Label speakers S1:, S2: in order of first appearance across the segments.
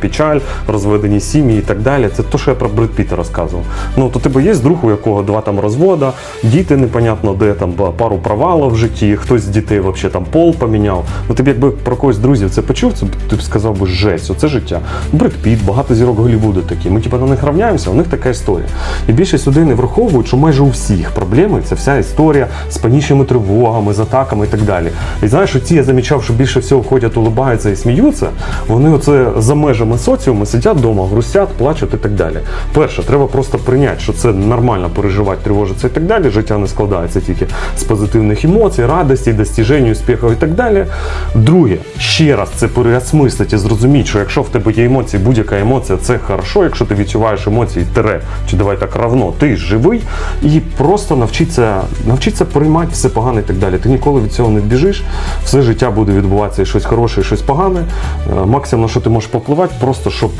S1: печаль, розведені сім'ї і так далі. Це те, що я про Бред Піта розказував. Ну то тебе є друг, у якого два там розвода, діти непонятно де там пару провалів в житті, хтось з дітей взагалі там пол поміняв. Ну ти якби про когось друзів це почув, це ти б сказав би жесть, оце життя. Бред Піт, багато зірок Голлівуду такі. Ми типа на них равняємося, у них така історія. І більшість людей не враховують, що майже у всіх проблеми це вся історія з панічними тривогами, з атаками і так далі. І знаєш, ці я замічав, що більше всього ходять, улибаються і сміються. Вони оце за межами соціуму сидять вдома, грустять, плачуть і так далі. Перше, треба просто прийняти, що це нормально переживати, тривожитися і так далі. Життя не складається тільки з позитивних емоцій, радості, достіжень, успіхів і так далі. Друге, ще раз це переосмислити і зрозуміти, що якщо в тебе є емоції, будь-яка емоція це хорошо, якщо ти відчуваєш емоції, тере, чи давай так равно, ти живий, і просто навчитися, навчитися приймати все погане і так далі. Ти ніколи від цього не біжиш, все життя буде відбуватися і щось хороше, і щось погане. Е, Максимум, на що ти можеш попливати, просто щоб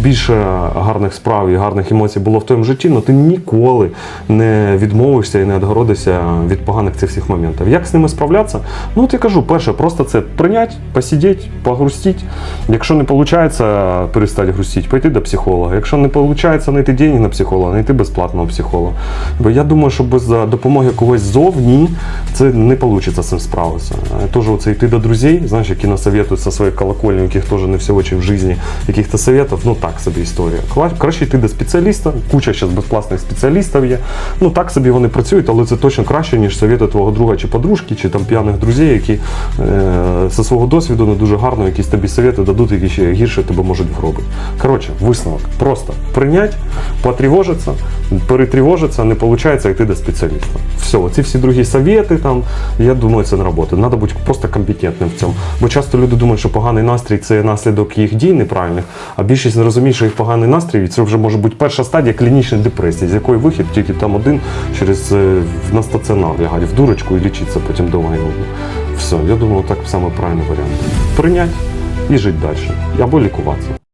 S1: більше гарних справ і гарних емоцій було в твоєму житті, але ти ніколи не відмовишся і не відгородишся від поганих цих всіх моментів. Як з ними справлятися? Ну, от я кажу, перше, просто це прийняти, посидіти, погрустити. Якщо не виходить перестати грустити, пойти до психолога. Якщо не виходить знайти деньги на психолога, знайти безплатного психолога. Бо я думаю, що без допомоги когось ззовні це не вийде цим справитися. Е, Теж оце йти до друзей, знаєш, які насоветують со своєї колокольні, яких теж не все очень в житті, яких-то советів, ну так собі історія. Краще йти до спеціаліста, куча зараз безплатних спеціалістів є. Ну так собі вони працюють, але це точно краще, ніж совєти твого друга чи подружки, чи там п'яних друзів, які е, зі свого досвіду не дуже гарно якісь тобі совєти дадуть, які ще гірше тебе можуть вробити. Коротше, висновок. Просто прийняти, потривожитися, перетривожитися, не виходить йти до спеціаліста. Все, ці всі другі совєти там, я думаю, це не робота. Треба бути просто компетентним в цьому. Бо часто люди думають, що поганий настрій це наслідок їх дій неправильних, а більшість не розуміє, що їх поганий настрій і це вже може бути перша стадія клінічної депресії, з якої вихід тільки там один через е, на стаціонар лягати в дурочку і лічитися потім і. Все, я думаю, так саме правильний варіант. Прийняти і жити далі. Або лікуватися.